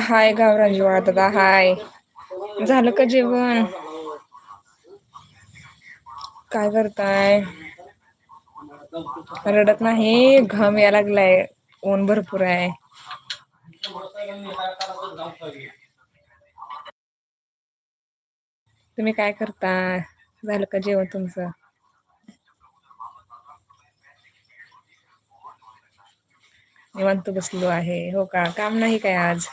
हाय गावरांजी दादा हाय झालं का जेवण? काय करताय? रडत नाही घाम या लागलाय ऊन भरपूर आहे. तुम्ही काय करता झालं का जेवण तुमचं? निवांत बसलो आहे. हो का? काम नाही काय आज?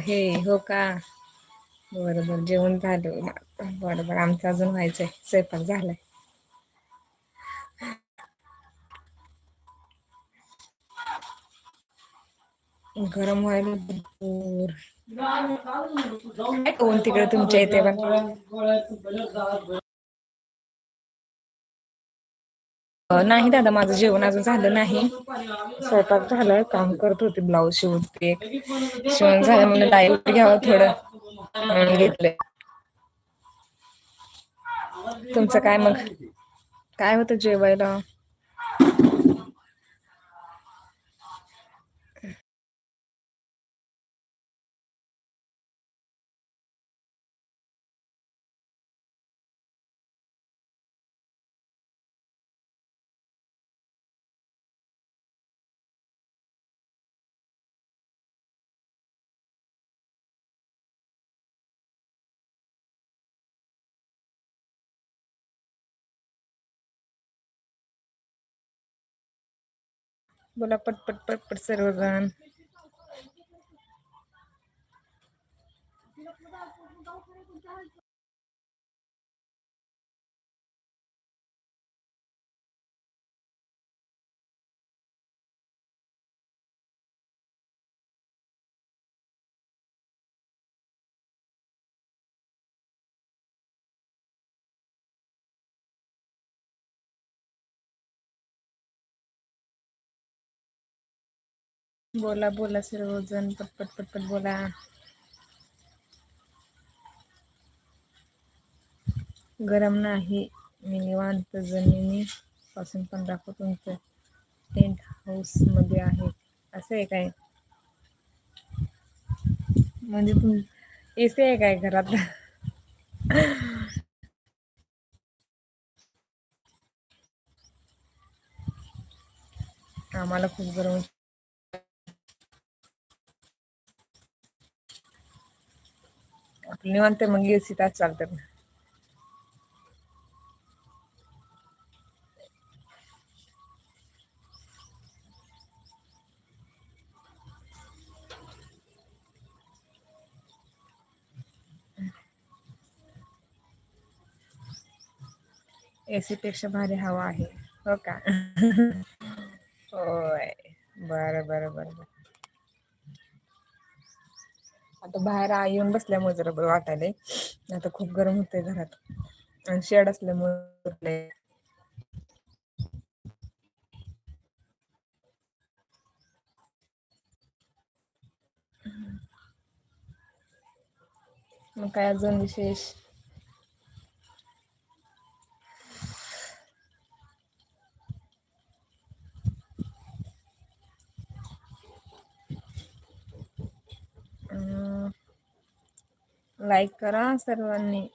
हे हो का? बरोबर जेवण झालं बरोबर आमचं अजून व्हायचंय. स्वयंपाक झालाय. गरम व्हायला भरपूर. कोण तिकडे तुमच्या इथे नाही दादा माझं जेवण अजून झालं नाही. स्वयंपाक झालाय काम करत होते ब्लाऊज शिवते. शिवून झालं म्हणून लाइट घ्यावं थोडं. म्हणून घेतलंय तुमचं काय मग काय होतं जेवायला? बोला पटपट पटपट सर्वजण. बोला बोला सर्वजण पटपट पटपट बोला. गरम नाही मी निवांत जमिनी पासून पण दाखवतो तुमचं टेंट हाऊसमध्ये आहे असं आहे काय? म्हणजे तुम एसी आहे काय घरात? आम्हाला खूप गरम आपलं निवांत मग सीता चालतात ना एसी पेक्षा भारी हवा आहे हो का? होय बरं बरं बरं बर. आता बाहेर येऊन बसल्यामुळे जरा बरं वाटायलंय आता खूप गरम होतंय घरात. आणि शेड असल्यामुळे मग काय अजून विशेष? लाईक करा सर्वांनी.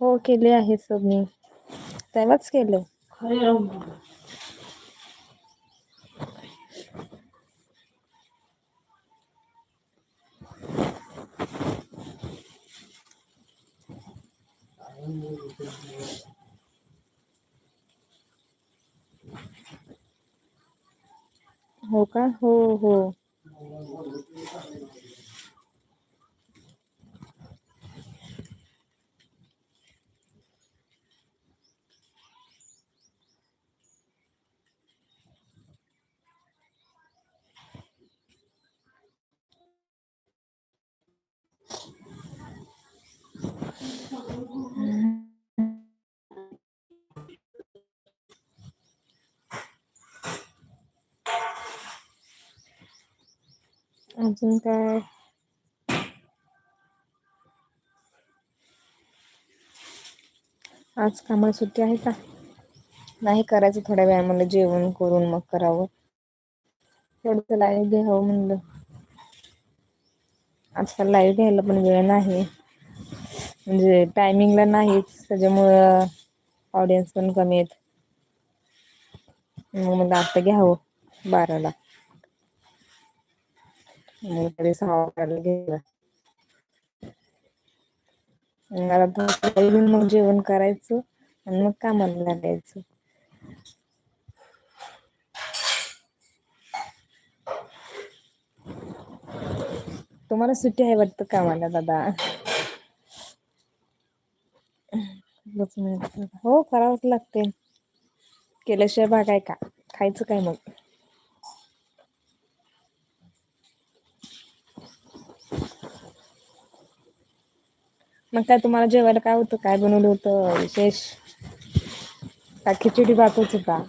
हो केले आहे सबमिट तेव्हाच केलं. हो का? हो हो. अजून काय? आज कामाला सुट्टी आहे का? नाही करायचं थोड्या वेळामध्ये जेवण करून मग करावं. थोडस लाईव्ह घ्यावं म्हणलं. आजकाल लाईव्ह घ्यायला पण वेळ नाही. म्हणजे टायमिंगला नाहीच त्याच्यामुळं ऑडियन्स पण कमी आहेत. मग म्हणलं आता घ्यावं बाराला. मग मग जेवण करायचं आणि मग कामाला लागायचं तुम्हाला सुट्टी आहे वाटतं कामाला दादा? हो करावंच लागते केल्याशिवाय भाग आहे का? खायचं काय मग? मग काय तुम्हाला जेवायला काय होतं? काय बनवलं होतं? विशेष? का खिचडी भातच होता?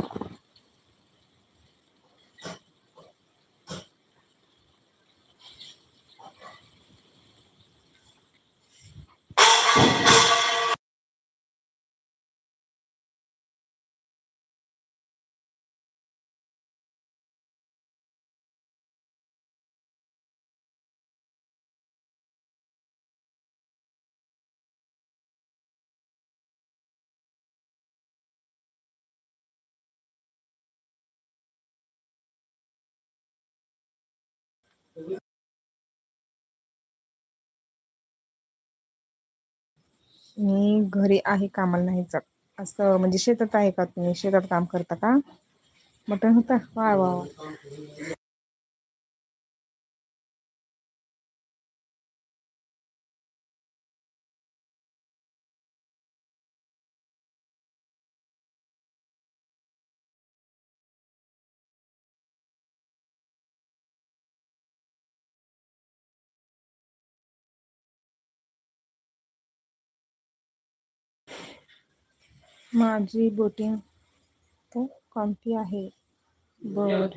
मी घरी आहे कामाला नाही जात. असं म्हणजे शेतात आहे का तुम्ही? शेतात काम करता का? मटन होता? वा वा. माझी बोटिंग तर कोणती आहे. बर.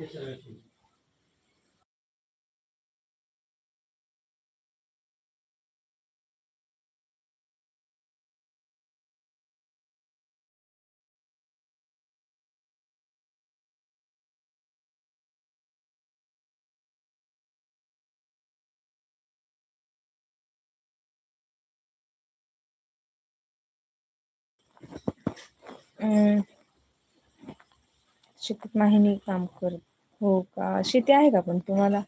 शिकत नाही काम करत. हो का? शेती आहे का पण तुम्हाला?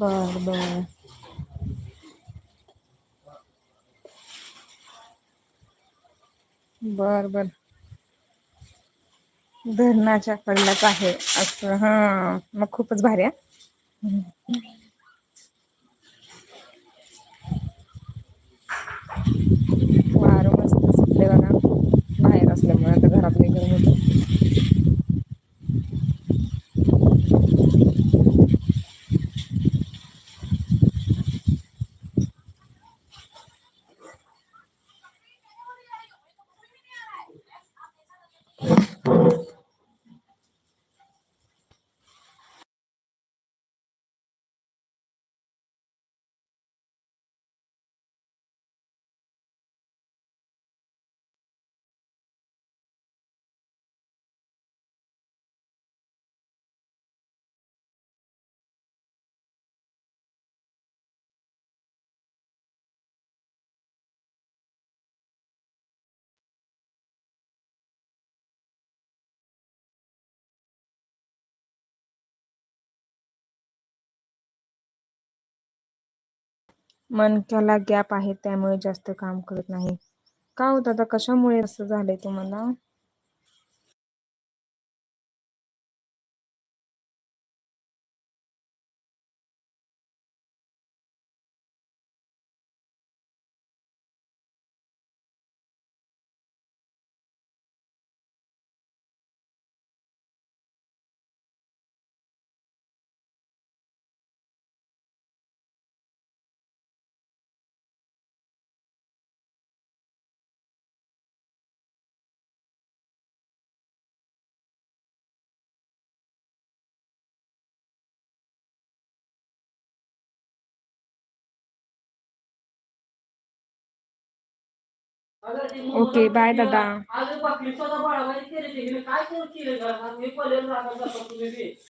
बर बर. बर बर. धरणाच्या कडलाच आहे असं हा. मग खूपच भारी आहे. वारं मस्त सुटले बघा. बाहेर असल्यामुळे आता घरात नाही गरम मनक्याला गॅप आहे त्यामुळे जास्त काम करत नाही. का हो आता कशामुळे असं झालंय तुम्हाला? ओके बाय दादा.